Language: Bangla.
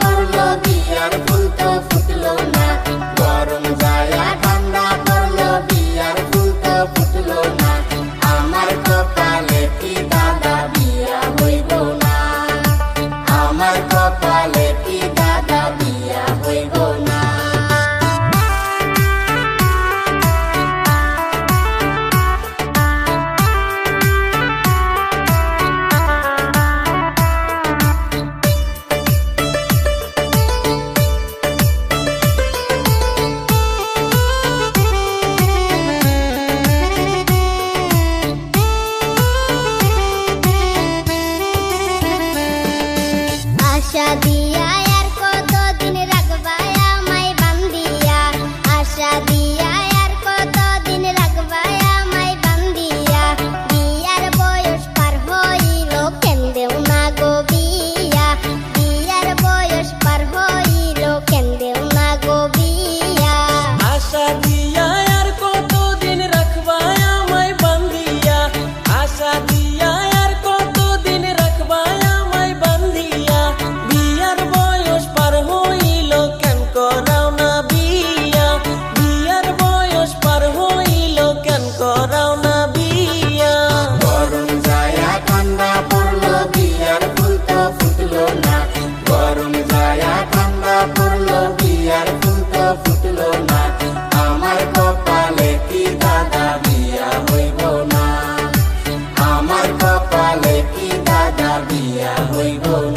পড়ল বিয়ার ফুল ফুটলো না। 咿呀喂！不。